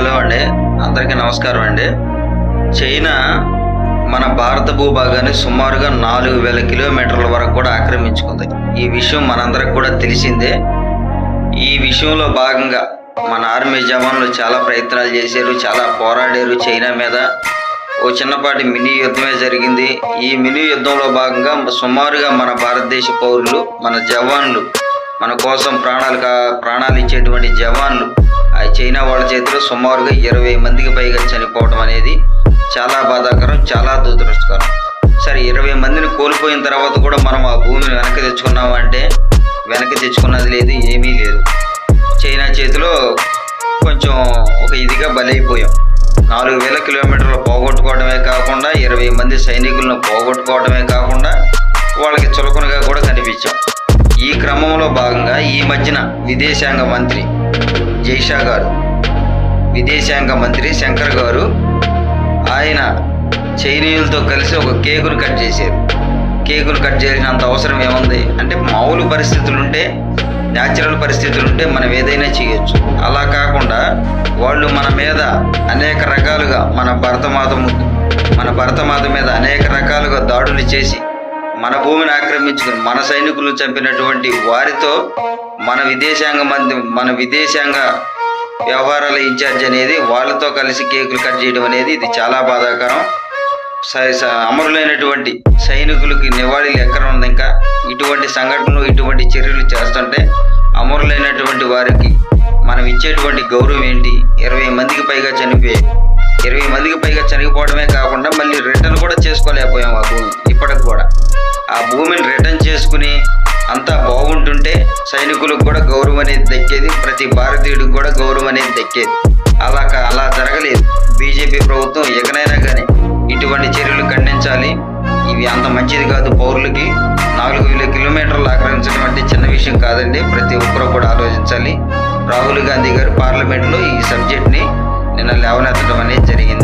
Hello అండి. అందరికీ నమస్కారం అండి. చైనా మన భారత భూభాగాన్ని సుమారుగా నాలుగు వేల కిలోమీటర్ల వరకు కూడా ఆక్రమించుకుంది. ఈ విషయం మనందరికి కూడా తెలిసిందే. ఈ విషయంలో భాగంగా మన ఆర్మీ జవాన్లు చాలా ప్రయత్నాలు చేశారు చాలా పోరాడారు చైనా మీద. ఓ చిన్నపాటి మినీ యుద్ధమే జరిగింది. ఈ మినీ యుద్ధంలో భాగంగా సుమారుగా మన భారతదేశ పౌరులు మన జవాన్లు మన కోసం ప్రాణాలు ప్రాణాలు ఇచ్చేటువంటి జవాన్లు చైనా వాళ్ళ చేతిలో సుమారుగా ఇరవై మందికి పైగా చనిపోవడం అనేది చాలా బాధాకరం చాలా దురదృష్టకరం. సరే ఇరవై మందిని కోల్పోయిన తర్వాత కూడా మనం ఆ భూమిని వెనక్కి తెచ్చుకున్నాం అంటే వెనక్కి తెచ్చుకున్నది లేదు ఏమీ లేదు. చైనా చేతిలో కొంచెం ఒక ఇదిగా బలైపోయాం. నాలుగు వేల కిలోమీటర్లు పోగొట్టుకోవడమే కాకుండా ఇరవై మంది సైనికులను పోగొట్టుకోవడమే కాకుండా వాళ్ళకి చులకన మధ్యన విదేశాంగ మంత్రి జైషా గారు. విదేశాంగ మంత్రి శంకర్ గారు ఆయన చైనీయులతో కలిసి ఒక కేకును కట్ చేశారు. కేకులు కట్ చేసినంత అవసరం ఏముంది? అంటే మామూలు పరిస్థితులు ఉంటే న్యాచురల్ పరిస్థితులు ఉంటే మనం ఏదైనా చేయొచ్చు. అలా కాకుండా వాళ్ళు మన మీద అనేక రకాలుగా మన భరతమాత మన భరతమాత మీద అనేక రకాలుగా దాడులు చేసి మన భూమిని ఆక్రమించుకుని మన సైనికులను చంపినటువంటి వారితో మన విదేశాంగ మంత్రి మన విదేశాంగ వ్యవహారాల ఇన్ఛార్జ్ అనేది వాళ్ళతో కలిసి కేకులు కట్ చేయడం అనేది ఇది చాలా బాధాకరం. అమరులైనటువంటి సైనికులకి నివాళులు ఎక్కడ ఉంది ఇంకా. ఇటువంటి సంఘటనలు ఇటువంటి చర్యలు చేస్తుంటే అమరులైనటువంటి వారికి మనం ఇచ్చేటువంటి గౌరవం ఏంటి? ఇరవై మందికి పైగా చనిపోయాయి ఇరవై మందికి పైగా చనిపోవడమే కాకుండా మళ్ళీ రిటర్న్ కూడా చేసుకోలేకపోయాం ఆ భూమి. ఇప్పటికి కూడా. ఆ భూమిని రిటర్న్ చేసుకుని అంతా బాగుంటుంటే సైనికులకు కూడా గౌరవం అనేది దక్కేది ప్రతి భారతీయుడికి కూడా గౌరవం అనేది దక్కేది. అలా అలా జరగలేదు. బీజేపీ ప్రభుత్వం ఎకనైనా కానీ ఇటువంటి చర్యలు ఖండించాలి. ఇవి అంత మంచిది కాదు పౌరులకి. నాలుగు వేల కిలోమీటర్లు ఆక్రమించడం అంటే చిన్న విషయం కాదండి. ప్రతి ఒక్కరూ కూడా ఆలోచించాలి. రాహుల్ గాంధీ గారు పార్లమెంట్లో ఈ సబ్జెక్ట్ని నిన్న లేవనెత్తడం అనేది జరిగింది.